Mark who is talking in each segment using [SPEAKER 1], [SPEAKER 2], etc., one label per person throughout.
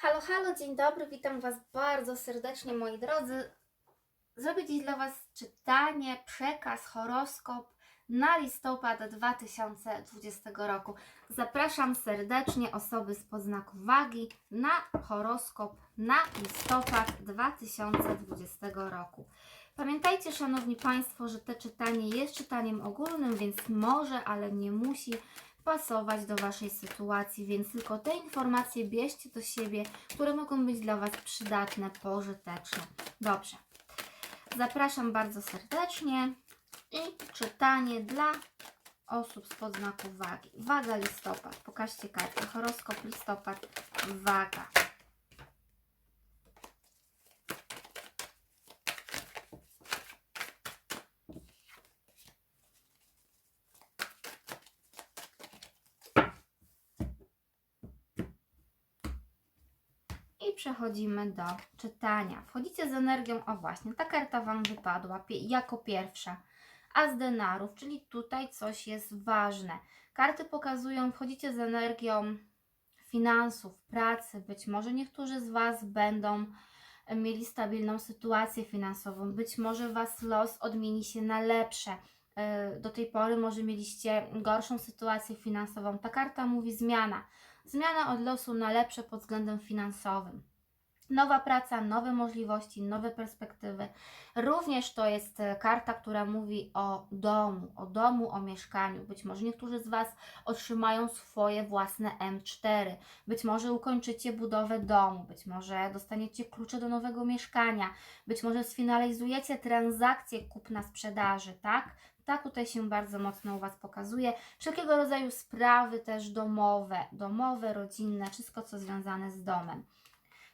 [SPEAKER 1] Halo, halo, dzień dobry, witam Was bardzo serdecznie, moi drodzy. Zrobię dziś dla Was czytanie, przekaz, horoskop na listopad 2020 roku. Zapraszam serdecznie osoby z podznaku wagi na horoskop na listopad 2020 roku. Pamiętajcie, Szanowni Państwo, że to czytanie jest czytaniem ogólnym, więc może, ale nie musi pasować do Waszej sytuacji, więc tylko te informacje bierzcie do siebie, które mogą być dla Was przydatne, pożyteczne. Dobrze. Zapraszam bardzo serdecznie i czytanie dla osób z podznaku wagi. Waga listopad. Pokażcie kartę. Horoskop listopad. Waga. Przechodzimy do czytania. Wchodzicie z energią, o właśnie, ta karta Wam wypadła jako pierwsza. A z denarów, czyli tutaj coś jest ważne. Karty pokazują, wchodzicie z energią finansów, pracy. Być może niektórzy z Was będą e, mieli stabilną sytuację finansową. Być może Was los odmieni się na lepsze. E, Do tej pory może mieliście gorszą sytuację finansową. Ta karta mówi zmiana. Zmiana od losu na lepsze pod względem finansowym. Nowa praca, nowe możliwości, nowe perspektywy. Również to jest e, karta, która mówi o domu, o domu, o mieszkaniu. Być może niektórzy z Was otrzymają swoje własne M4. Być może ukończycie budowę domu, być może dostaniecie klucze do nowego mieszkania, być może sfinalizujecie transakcję kupna-sprzedaży, tak? Tak tutaj się bardzo mocno u Was pokazuje. Wszelkiego rodzaju sprawy też domowe, domowe, rodzinne, wszystko co związane z domem.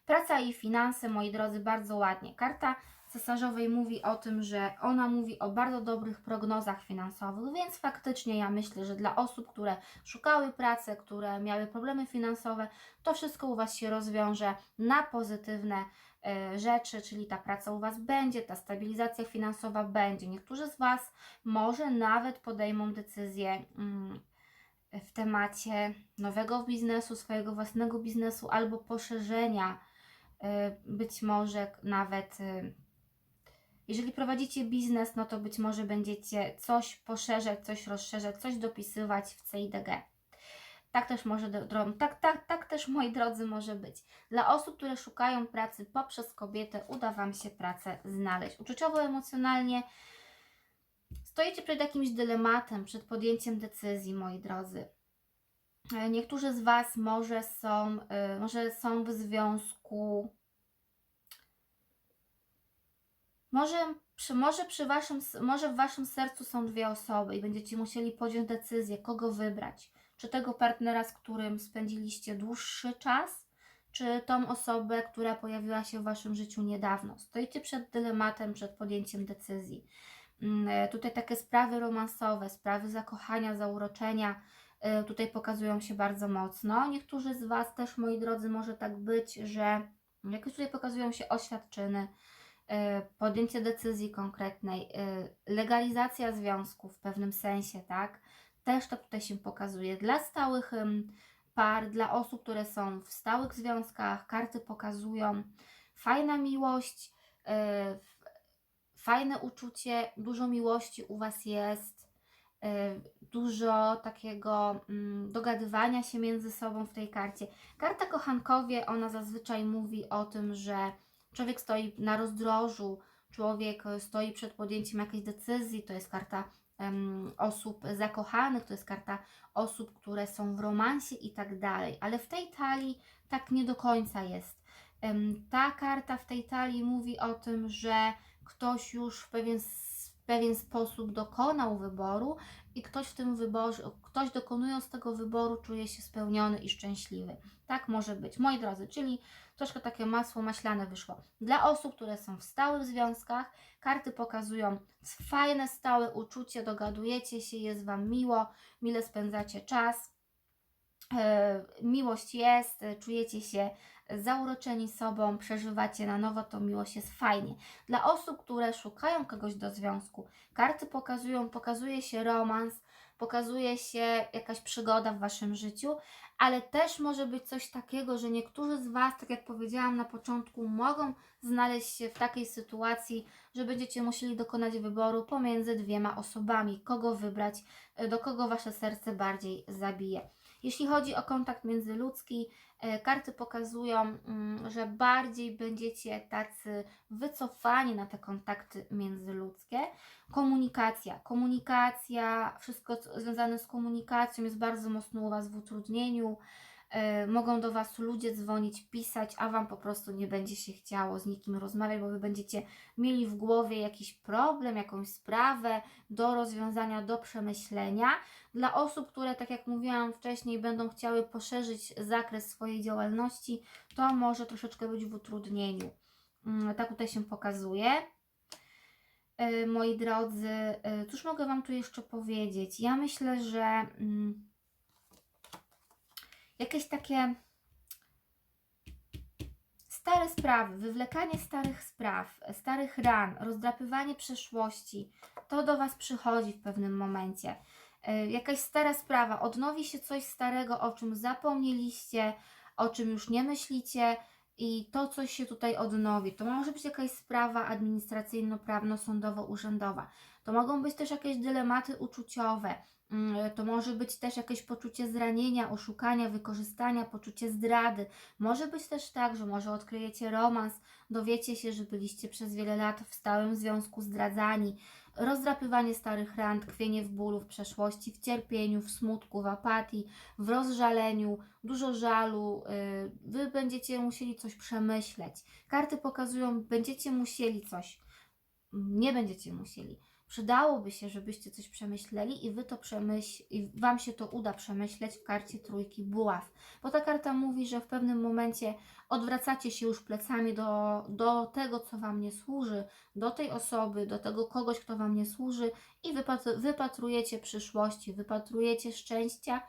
[SPEAKER 1] Praca i finanse, moi drodzy, bardzo ładnie. Karta cesarzowej mówi o tym, że ona mówi o bardzo dobrych prognozach finansowych, więc faktycznie ja myślę, że dla osób, które szukały pracy, które miały problemy finansowe, to wszystko u Was się rozwiąże na pozytywne e, rzeczy, czyli ta praca u Was będzie, ta stabilizacja finansowa będzie. Niektórzy z Was może nawet podejmą decyzję. Mm, w temacie nowego biznesu, swojego własnego biznesu albo poszerzenia, y, być może nawet y, jeżeli prowadzicie biznes, no to być może będziecie coś poszerzać, coś rozszerzać, coś dopisywać w CIDG. Tak też może, tak, tak, tak też moi drodzy może być. Dla osób, które szukają pracy poprzez kobietę, uda Wam się pracę znaleźć. Uczuciowo, emocjonalnie stoicie przed jakimś dylematem, przed podjęciem decyzji, moi drodzy. E, Niektórzy z Was może są, y, może są w związku. Może przy, może przy waszym, może w Waszym sercu są dwie osoby i będziecie musieli podjąć decyzję, kogo wybrać. Czy tego partnera, z którym spędziliście dłuższy czas, czy tą osobę, która pojawiła się w Waszym życiu niedawno. Stoicie przed dylematem, przed podjęciem decyzji. Mm, e, Tutaj takie sprawy romansowe, sprawy zakochania, zauroczenia, y, tutaj pokazują się bardzo mocno. Niektórzy z Was też, moi drodzy, może tak być, że jakieś tutaj pokazują się oświadczyny, podjęcie decyzji konkretnej, y, legalizacja związku w pewnym sensie, tak? Też to tutaj się pokazuje. Dla stałych par, dla osób, które są w stałych związkach, karty pokazują fajna miłość, f- fajne uczucie, dużo miłości u Was jest dużo takiego mm, dogadywania się między sobą w tej karcie. Karta kochankowie, ona zazwyczaj mówi o tym, że człowiek stoi na rozdrożu, człowiek e, stoi przed podjęciem jakiejś decyzji, to jest karta em, osób zakochanych, to jest karta osób, które są w romansie i tak dalej, ale w tej talii tak nie do końca jest. Em, Ta karta w tej talii mówi o tym, że ktoś już w pewien, pewien sposób dokonał wyboru i ktoś w tym wyborze, ktoś dokonując tego wyboru czuje się spełniony i szczęśliwy. Tak może być, moi drodzy, czyli troszkę takie masło maślane wyszło. Dla osób, które są w stałych związkach, karty pokazują fajne, stałe uczucie, dogadujecie się, jest Wam miło, mile spędzacie czas, miłość jest, e, czujecie się zauroczeni sobą, przeżywacie na nowo tą miłość, jest fajnie. Dla osób, które szukają kogoś do związku, karty pokazują, pokazuje się romans, pokazuje się jakaś przygoda w Waszym życiu, ale też może być coś takiego, że niektórzy z Was, tak jak powiedziałam na początku, mogą znaleźć się w takiej sytuacji, że będziecie musieli dokonać wyboru pomiędzy dwiema osobami, kogo wybrać, e, do kogo Wasze serce bardziej zabije. Jeśli chodzi o kontakt międzyludzki, e, karty pokazują, mm, że bardziej będziecie tacy wycofani na te kontakty międzyludzkie. Komunikacja. Komunikacja, wszystko związane z komunikacją jest bardzo mocno u Was w utrudnieniu. E, Mogą do Was ludzie dzwonić, pisać, a Wam po prostu nie będzie się chciało z nikim rozmawiać, bo Wy będziecie mieli w głowie jakiś problem, jakąś sprawę do rozwiązania, do przemyślenia. Dla osób, które, tak jak mówiłam wcześniej, będą chciały poszerzyć zakres swojej działalności, to może troszeczkę być w utrudnieniu. Mm, Tak tutaj się pokazuje. E, Moi drodzy, e, cóż mogę Wam tu jeszcze powiedzieć? Ja myślę, że mm, jakieś takie stare sprawy, wywlekanie starych spraw, starych ran, rozdrapywanie przeszłości, to do Was przychodzi w pewnym momencie. E, Jakaś stara sprawa, odnowi się coś starego, o czym zapomnieliście, o czym już nie myślicie i to coś się tutaj odnowi. To może być jakaś sprawa administracyjno-prawno-sądowo-urzędowa. To mogą być też jakieś dylematy uczuciowe. Mm, To może być też jakieś poczucie zranienia, oszukania, wykorzystania, poczucie zdrady. Może być też tak, że może odkryjecie romans, dowiecie się, że byliście przez wiele lat w stałym związku zdradzani. Rozdrapywanie starych ran, tkwienie w bólu, w przeszłości, w cierpieniu, w smutku, w apatii, w rozżaleniu, dużo żalu. y, Wy będziecie musieli coś przemyśleć. Karty pokazują, będziecie musieli coś. Nie będziecie musieli. Przydałoby się, żebyście coś przemyśleli i wy to przemyśl, i wam się to uda przemyśleć w karcie trójki buław. Bo ta karta mówi, że w pewnym momencie odwracacie się już plecami do, do tego, co wam nie służy, do tej osoby, do tego kogoś, kto wam nie służy i wypatr wypatrujecie przyszłości, wypatrujecie szczęścia,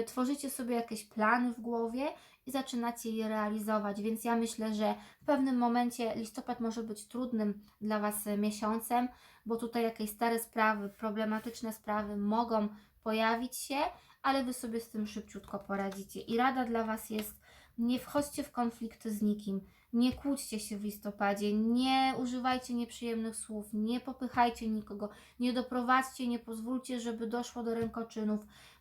[SPEAKER 1] y, tworzycie sobie jakieś plany w głowie i zaczynacie je realizować. Więc ja myślę, że w pewnym momencie listopad może być trudnym dla Was e, miesiącem, bo tutaj jakieś stare sprawy, problematyczne sprawy mogą pojawić się, ale Wy sobie z tym szybciutko poradzicie. I rada dla Was jest, nie wchodźcie w konflikty z nikim, nie kłóćcie się w listopadzie, nie używajcie nieprzyjemnych słów, nie popychajcie nikogo, nie doprowadźcie, nie pozwólcie, żeby doszło do rękoczynów.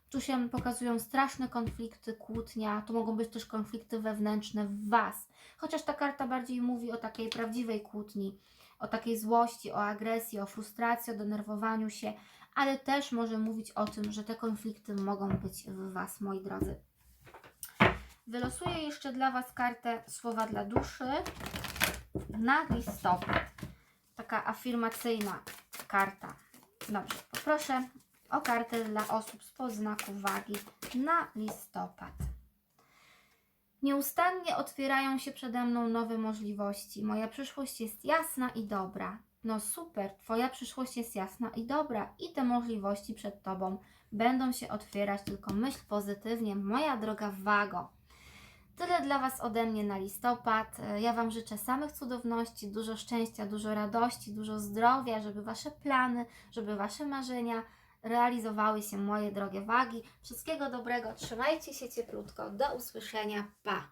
[SPEAKER 1] Tu się pokazują straszne konflikty, kłótnia, to mogą być też konflikty wewnętrzne w Was. Chociaż ta karta bardziej mówi o takiej prawdziwej kłótni, o takiej złości, o agresji, o frustracji, o denerwowaniu się, ale też może mówić o tym, że te konflikty mogą być w Was, moi drodzy. Wylosuję jeszcze dla Was kartę Słowa dla duszy na listopad. Taka afirmacyjna karta. Dobrze, poproszę o kartę dla osób z podznaku wagi na listopad. Nieustannie otwierają się przede mną nowe możliwości. Moja przyszłość jest jasna i dobra. No super, Twoja przyszłość jest jasna i dobra i te możliwości przed Tobą będą się otwierać, tylko myśl pozytywnie, moja droga wago. Tyle dla Was ode mnie na listopad. E, Ja Wam życzę samych cudowności, dużo szczęścia, dużo radości, dużo zdrowia, żeby Wasze plany, żeby Wasze marzenia realizowały się, moje drogie wagi. Wszystkiego dobrego, trzymajcie się cieplutko. Do usłyszenia. Pa!